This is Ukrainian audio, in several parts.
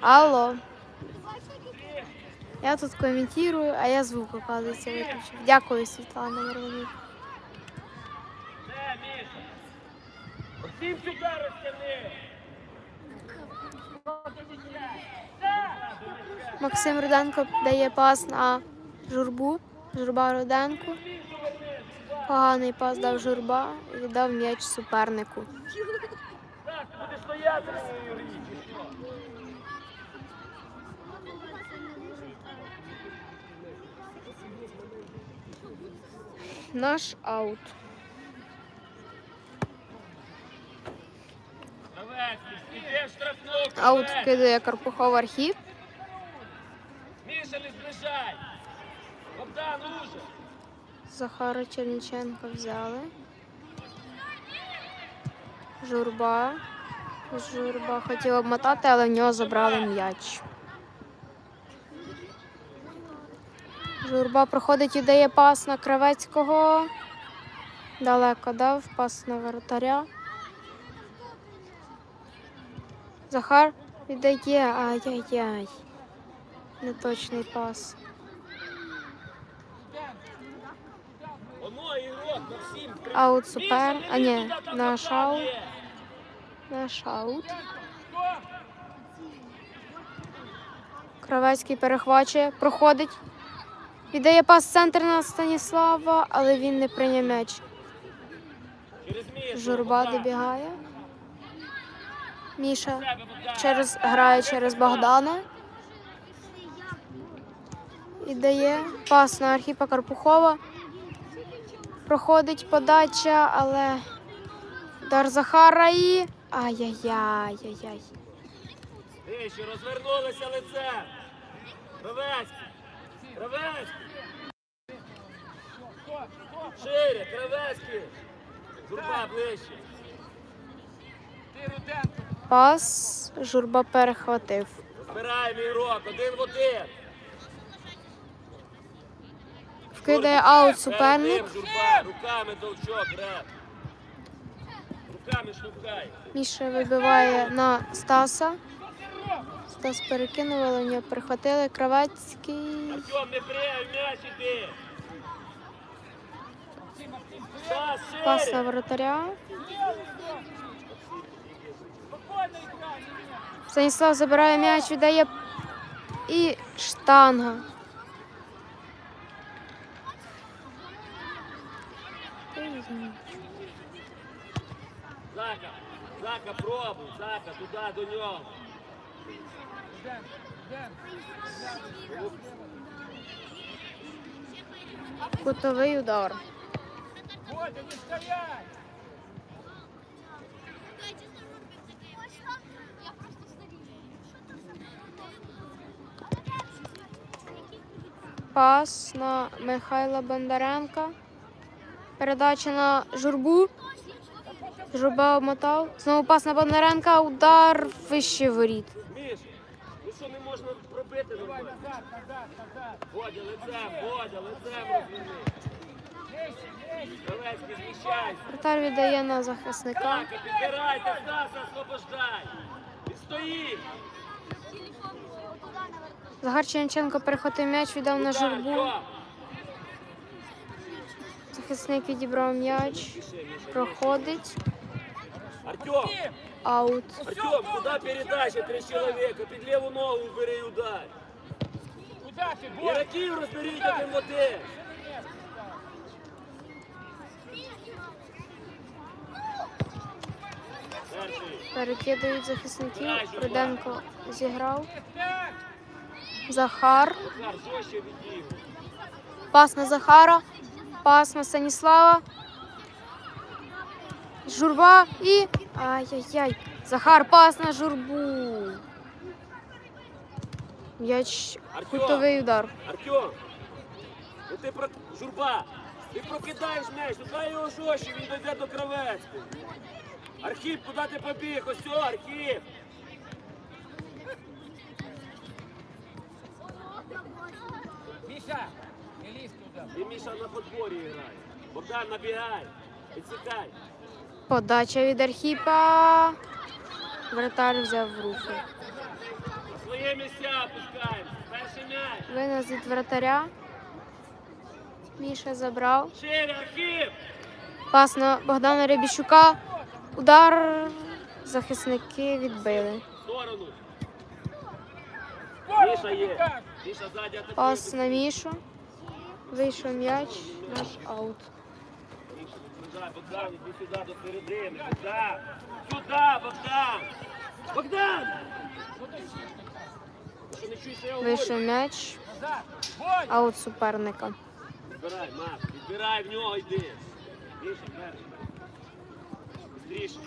Алло. Я тут коментую, а я звук, оказується, виключив. Дякую, Світлана Миронівна. Всім сюди розтягни! Максим Руденко дає пас на журбу. Журба Руденко. Поганий пас дав журба і віддав м'яч супернику. Так, будеш стояти Наш аут. Аут Кравець. кидає Карпухов архів. Міша, не зближай! Богдан, уже! Захара Черніченка взяли. Журба. Журба хотів обмотати, але в нього забрали м'яч. Журба проходить і дає пас на Кравецького. Далеко дав пас на воротаря. Захар віддає. Ай-яй-яй. Неточний пас. Аут супер. А ні, наш аут. Наш аут. Кравецький перехвачує, проходить. Віддає пас центр на Станіслава, але він не прийняв м'яч. Журба добігає. Міша через, грає через Богдана. Віддає пас на Архіпа Карпухова. Проходить подача, але удар Захара і. Ай-яй-яй, яй-яй. Вище, розвернулися лицем. Кравецький. Шире, Кравецький. Журба ближче. Пас журба перехватив. Збираємо ігрок, один в один. Вкидає аут суперник. Журба, руками толчок, реп. Руками штовхай. Міша вибиває на Стаса. Стас перекинув, але нього перехватили. Кравецький. Артем, не прийняв, м'яч іди. Пас на воротаря. Станіслав забирає м'яч, віддає і штанга. Зака, Зака, пробуй, Зака, туди, до нього. Кутовий удар. Пас на Михайла Бондаренка. Передача на журбу. Журба обмотав. Знову пас на Бондаренка. Удар вище воріт. Що не можна пробити нормально? Бодя, лицем, Бодя, лицем розміни. Кравецький, зміщайся. Вратар віддає на захисника. Зака, підбирайте, Стаса, освобождай. Він стоїть. Захар Чернченко перехватив м'яч, віддав на журбу. Захисник відібрав м'яч. Проходить. Артем, Аут. Артем, куда передача три человека? Під ліву ногу бери удар. Іраків розберіть один в один. Перший. Перекидують захисників. Руденко зіграв. Захар. Пас на Захара. Пас на Станіслава. Журба і. Ай-яй-яй. Захар пас на журбу. М'яч. Кутовий удар. Артем, ну ти про... Журба, ти прокидаєш м'яч, ну дай його жорстче, він дойде до Кравецького. Архіп, куди ти побіг? Ось о, Архіп. Міша, не лізь туди. Ти Міша на подборі грає. Богдан, набігай. Підсікай. Подача від Архіпа. Вратар взяв в руки. Свої місця опускаємося. Перший м'яч. Винос від вратаря. Міша забрав. Шире, Архіп. Пас на Богдана Рябіщука. Удар. Захисники відбили. Сторону. Міша є. Міша ззаді атакує. Пас на Мішу. Вийшов м'яч. Наш аут. Богдан, іди сюди до середини. Богдан. Сюди, Богдан. Богдан! Вийшов м'яч. Аут суперника. Відбирай, Макс, відбирай в нього, йди.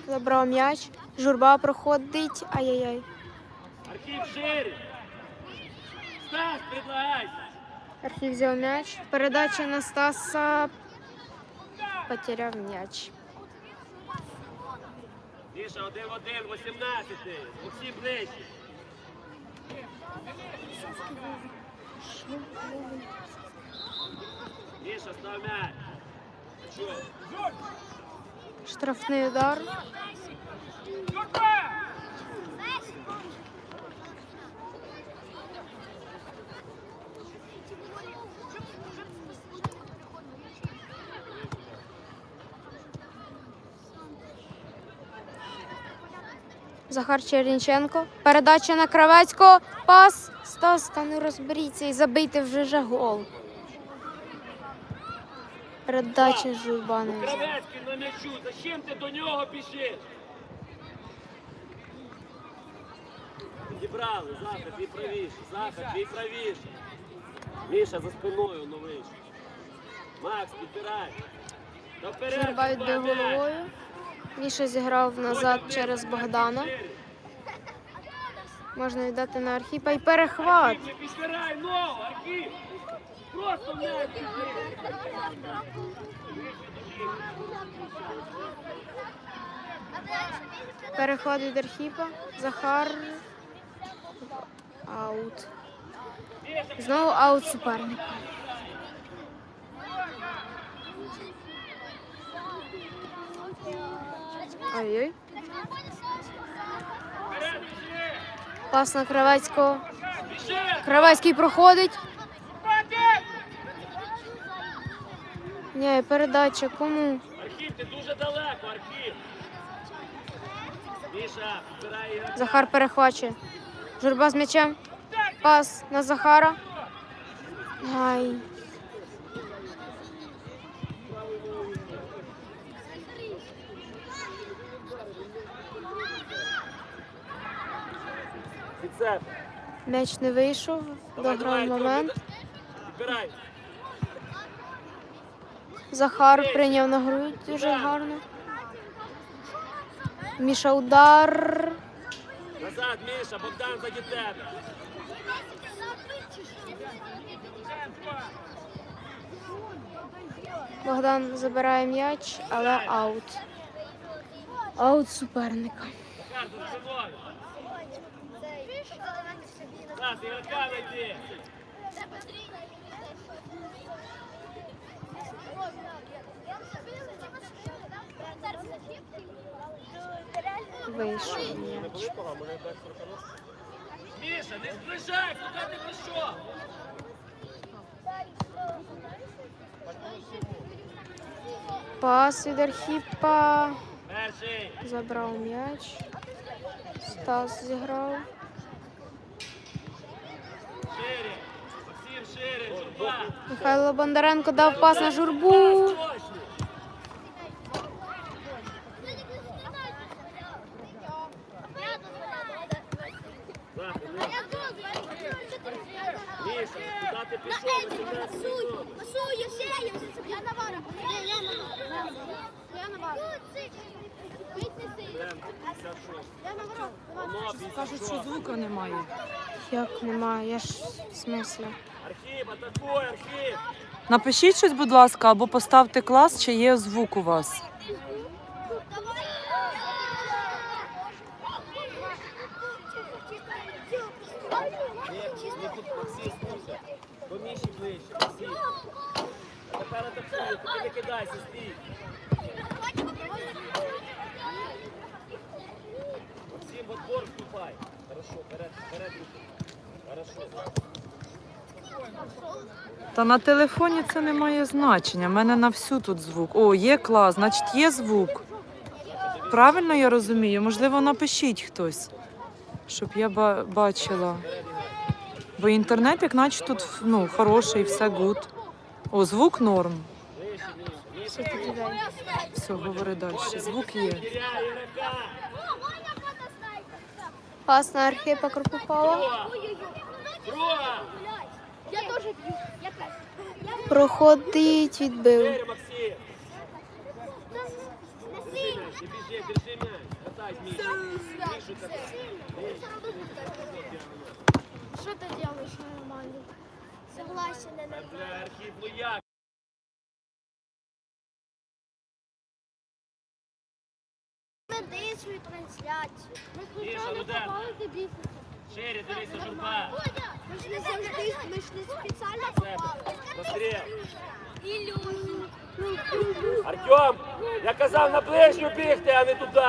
Забрав м'яч. Журба проходить. Ай-яй-яй. Архів шире. Стас, предлагайся. Архів взяв м'яч. Передача на Стаса. Потеряв м'яч. Міша, один в один, 18. Максим ближче. Міша, став м'яч. Штрафний удар. Захар Черніченко. Передача на Кравецького. Пас. Стас, та ну розберіться і забийте вже же гол. Передача Журба не взяв. Кравецький на м'ячу. Зачем ти до нього біжиш? Зібрали, Захар, твій правіше. Захар, твій правіше. Міша за спиною ну вийшов. Макс, підбирай. Журба Журба, головою. Міша зіграв назад через Богдана. Можна віддати на Архіпа і перехват. Просто. Перехват від Архіпа. Захар. Аут. Знову аут суперника. Ой-ой. Пас на Кравецького. Кравецький проходить. Ні, передача кому? Архіп, ти дуже далеко. Міша, збирай. Захар перехвачує. Журба з м'ячем. Пас на Захара. Ай. М'яч не вийшов. Дограв момент. Захар прийняв на грудь дуже гарно. Міша удар. Назад, Міша, Богдан заді тебе. Богдан забирає м'яч, але аут. Аут суперника. Захар, за спиною. Стас, ігрока найди. Вийшов м'яч. Міша, не зближай, куди ти пішов? Пас від Архіпа. Забрав м'яч. Стас зіграв. Михайло Бондаренко дав пас на журбу. Пас точно. Захар, не- Міша, куди ти пішов? 18 минут. Прям 56. Воно 56. Кажуть, що звука немає. Як немає, я ж в смислі. Архіп, атакуй, Архіп. Напишіть щось, будь ласка, або поставте клас, чи є звук у вас. Ні, тут Максим, слухай. До Міші ближче, Максим. А тепер ти не кидайся, стій. Максим, в отбор вступай. Хорошо, вперед, вперед. Хорошо. Та на телефоні це не має значення. У мене на всю тут звук. О, є клас, значить є звук. Правильно я розумію? Можливо, напишіть хтось, щоб я ба- бачила. Бо інтернет, як наче тут ну, хороший, все гуд. О, звук норм. Все тоді дай. Все, говори далі. Звук є. Пас на Архипа. Друга. Я теж б'ю. Проходить, відбив. Що ти робиш нормально? Согласен, не Ну свою трансляцію. Ми де? попали до бізнесу. Шире, дивися, журба. Ми ж не завжди, ми ж не спеціально попали. Ілюзію. Артем, я казав на ближню бігти, а не туди.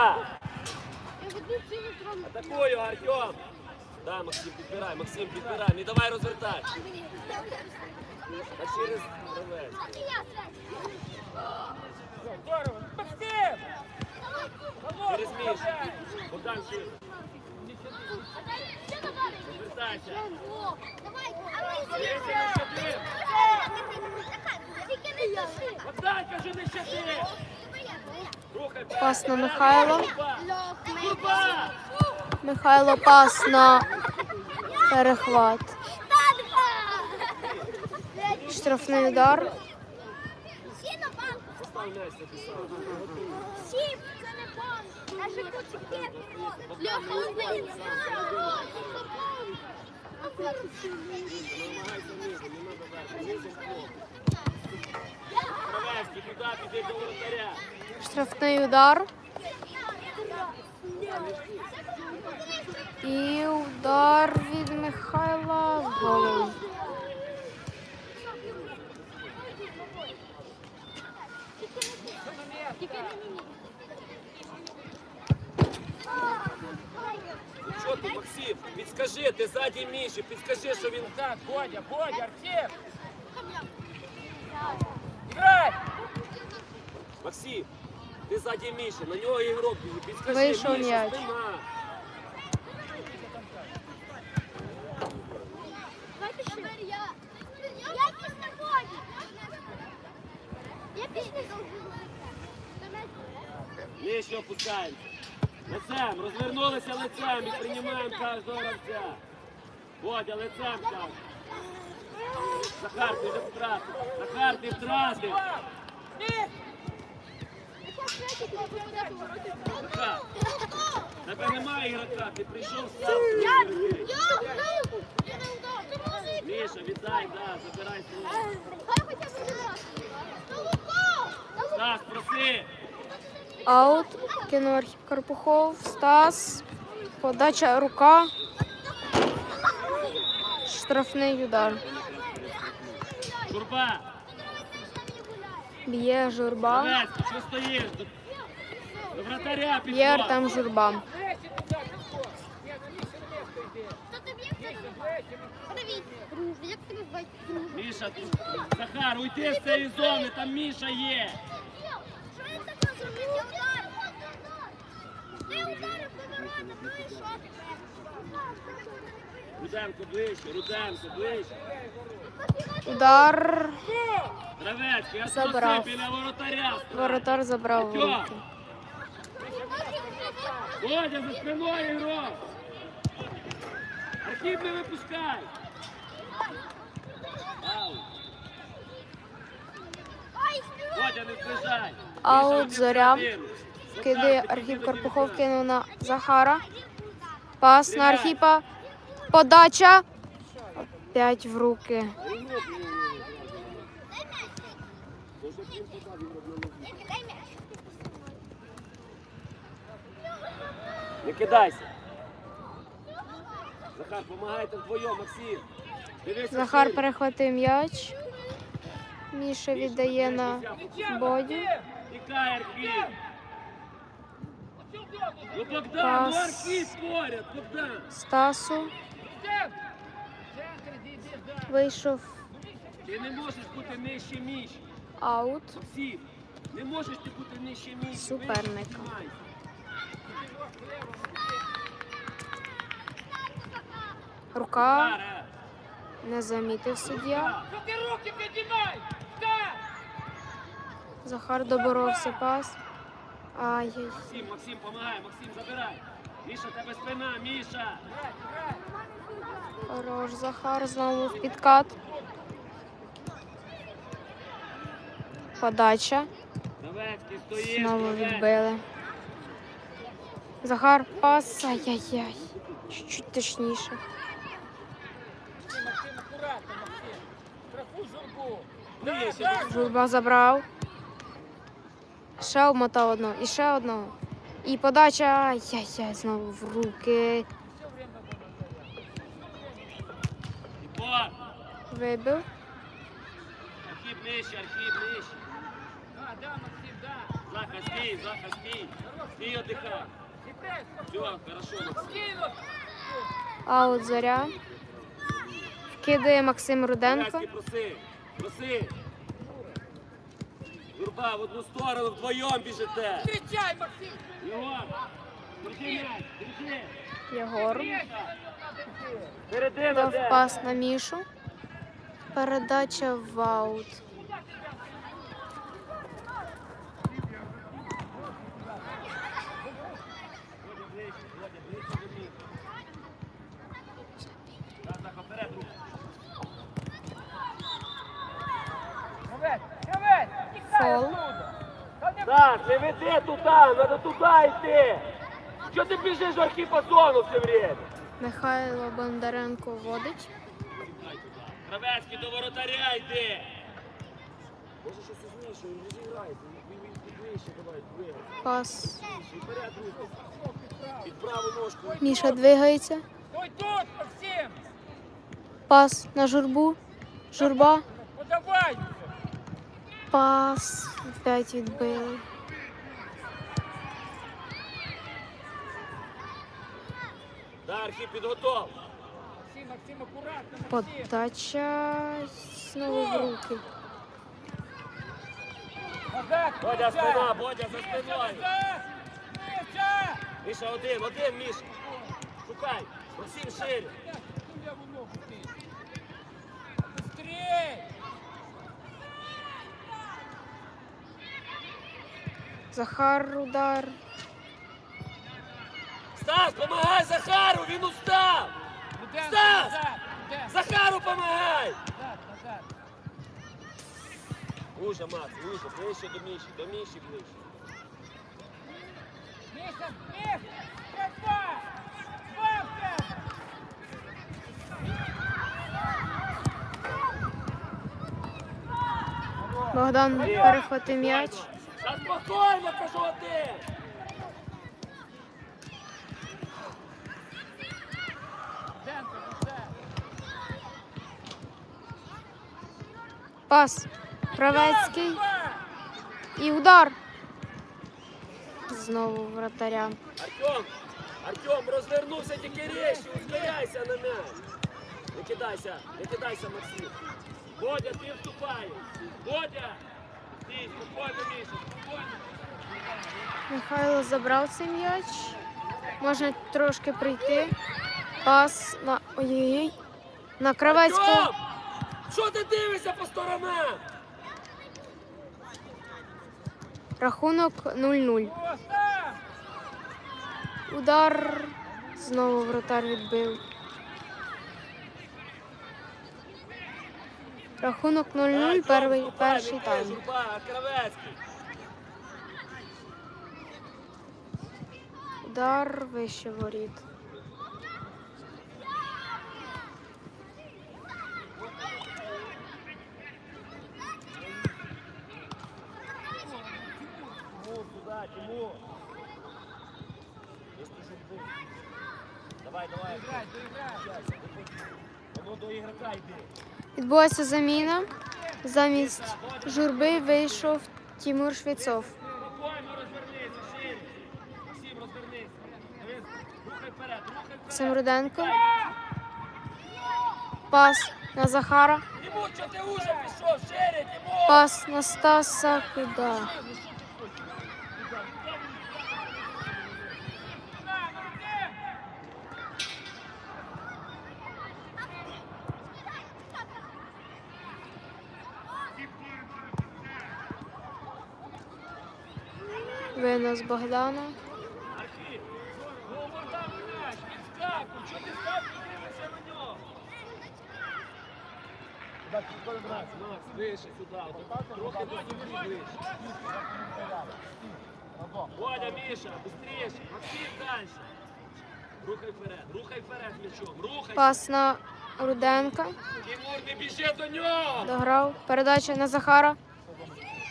Атакую, Артем. Да, Максим, підбирай, Максим, підбирай. Не давай розвертай. А через. Здорово. Максим! Через Мішу. Богдан щати. Рухай. Пас на Михайла. Журба. Лох, Михайло пас на перехват. Штрафний удар. Воротаря. Штрафний удар. І удар від Михайла в Що ти, Максим? Підскажи, ти ззаді Міші, підскажи, що він Так, Бодя, Бодя, Артем! Грай! Максим, ти ззаді Міші, на нього ігрок біжить. Підскажи, Вийшов Міша, м'яч. спина. Давайте ще. Я. Я після Боді. Я після Нижче опускаємося. Лицем, розвернулися лицем і приймаємо кожного гравця. Водя, лицем так. Захар, ти вже втратив. Захар, ти втратив. Захар, тебе немає ігрока, ти прийшов, можеш. Міша, віддай, да, забирай Луко! Стас, проси. Аут. Кинув Архіп Карпухов. Стас. Подача рука. Штрафний удар. Журба, Б'є журба. Що стоїш? До, вратаря Б'є там журба. Міша, Захар, уйди з цієї зони, там Міша є. Руденко ближче, Руденко ближче. Удар. Травецький, а Забрав. біля воротаря. Воротар забрав руки. Водя, за спиною ігрок. Архів не випускай. Аут. Ай, співай! Водя, не зближай. Аут, Міша, один Зоря. Кидає Архіп Карпухов, кинув на Захара. Пас на Архіпа. Подача. Опять в руки. Не кидайся. Захар, помагайте вдвоєм, Максим. Захар перехватив м'яч. Міша віддає на Бодю. Пас. Стасу. Вийшов Ти не можеш бути нижче між. аут. Не можеш ти бути нижче між. Суперника. Рука не замітив суддя. Руки піднімай? Захар доборовся пас. Ай-яй. Максим, Максим, помагай, Максим, забирай. Міша, тебе спина, Міша. Хорош Захар знову в підкат. Подача. Стоїш, Знову відбили. Захар пас. Ай-яй-яй. Чуть-чуть точніше. Максим, акуратно, Максим. Штрафуй журбу. Журба забрав. Ще обмотав одного. І ще одного. І подача. Ай-яй-яй, знову в руки. Вибив. Архіп нижче, Архіп нижче. Да, да, Максим, да. Заха, стій, Заха, стій. Стій, отдихай. Все, хорошо, Максим. спокійно. Аут заря. Вкидає Максим Руденко. Проси, проси. Юрба, в одну сторону вдвоєм біжите. Кричай, Максим. Єгор, держи м'яч, держи. Єгор. Середина Дав пас на Мішу. Передача в аут. Так, так, вперед, руку. Давай, давай. Тікай Фол. Так, не веди туди, треба туди йти. Що ти біжиш в архіпазону все время? Михайло Бондаренко водить. Кравецький до воротаря йди. Може щось зміше, він розіграється, він давай, двигай. Пас. Вперед руку. Під праву ножку. Міша двигається. Стой тут, Максим. Пас на журбу. Журба. Подавай. Пас. Опять відбили. Да, Архіп, підготов. Подача. Знову в руки. Бодя, спина, Бодя, за спиною. Міша, один, один, Міша. Шукай. Максим шире. Быстрей. Захар удар. Стас, помагай Захару, він устав. Стас! Захару помагай. Уже, Макс, уже, ближче до Міші, до Міші ближче. Давай. Бабка. Богдан перехватив м'яч. Спокійно, кажу один. Пас. Кравецький. Давай. І удар. Знову вратаря. Артем, Артем, розвернувся тільки речі, ускоряйся на м'яч. Не кидайся, не кидайся, Максим. Бодя, ти вступаєш. Бодя! Михайло забрав цей м'яч. Можна трошки прийти. Пас на. Ой-ой-ой. На Кравецького. Що ти дивишся по сторонам? Рахунок 0-0. Удар. Знову вратар відбив. Рахунок 0-0, перший, перший тайм. Удар вище воріт. Давай, давай. Доіграй, доіграй. Ну до ігрока йди. Відбулася заміна. Замість журби вийшов Тімур Швецов. Семруденко. Пас на Захара. Пас на Стаса Куда. Сюди, трохи до землі ближче. Водя, Міша, быстріше, Максим далі. Рухай вперед, рухай вперед м'ячом, рухай. Пас на Руденка. Тимур, не біжи до нього! Дограв. Передача на Захара.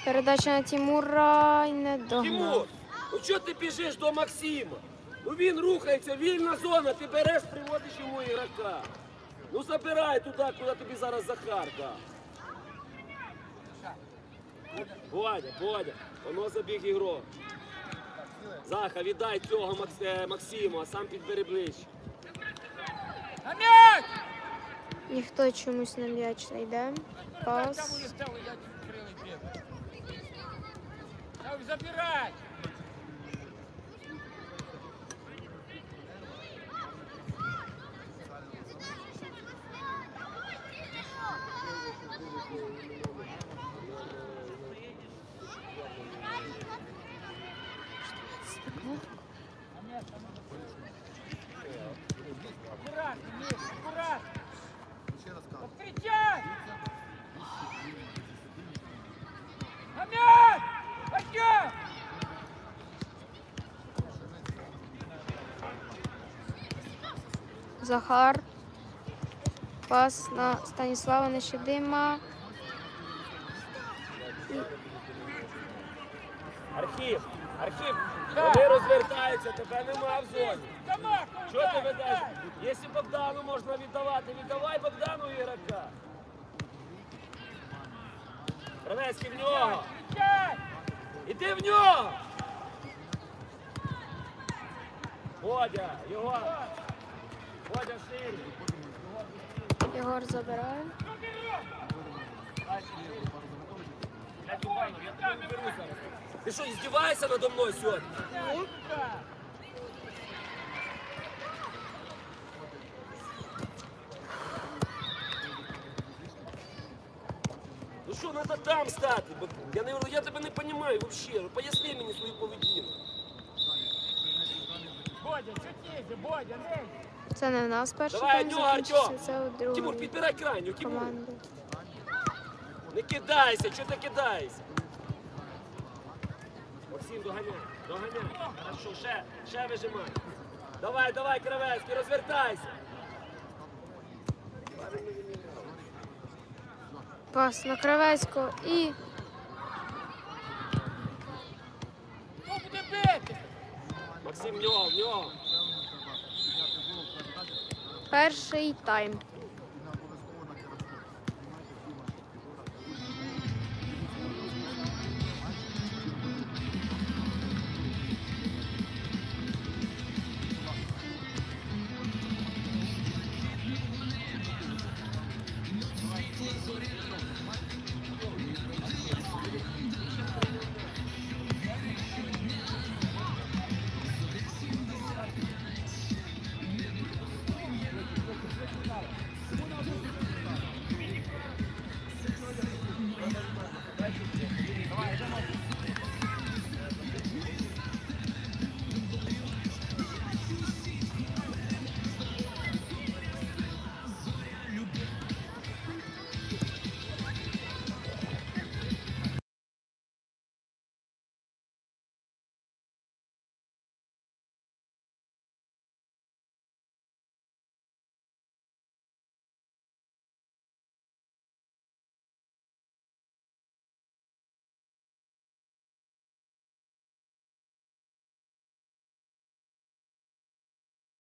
Передача на Тимура і не Тимур, догнав. Ну чого ти біжиш до Максима? Ну він рухається, вільна зона, ти береш, приводиш йому ігрока. Ну забирай туди, куди тобі зараз Захар дав. Бодя, Бодя, воно забіг ігрок. Заха, віддай цього Макс, е, Максиму, а сам підбери ближче. Ніхто чомусь на м'яч не йде. Пас. забирай! Аккуратно, Миш, аккуратно! Встречай! На мяч! Пойдем! Захар. Пас на Станіслава Нещедима. Архів, архів, Так. вони розвертаються, тебе нема в зоні. Що ти ведеш? Якщо Богдану можна віддавати, віддавай Богдану ігрока. Кравецький в нього. Іди в нього. Водя, його. Єгор забирає. Ти що, іздіваєшся надо мною сьогодні? Ну що, треба там стати? Я, не, я тебе не розумію взагалі. Поясни мені свою поведінку. Бодя, чуть Бодя, не! Це не в нас перший Давай, тайм закінчився, Артем. це у Тимур, другої підбирай крайню, Тимур. команди. Не кидайся, що ти кидаєшся? Максим, доганяй, доганяй. Хорошо, ще, ще вижимай. Давай, давай, Кравецький, розвертайся. Пас на Кравецького і? Максим, в нього, в нього. Перший тайм.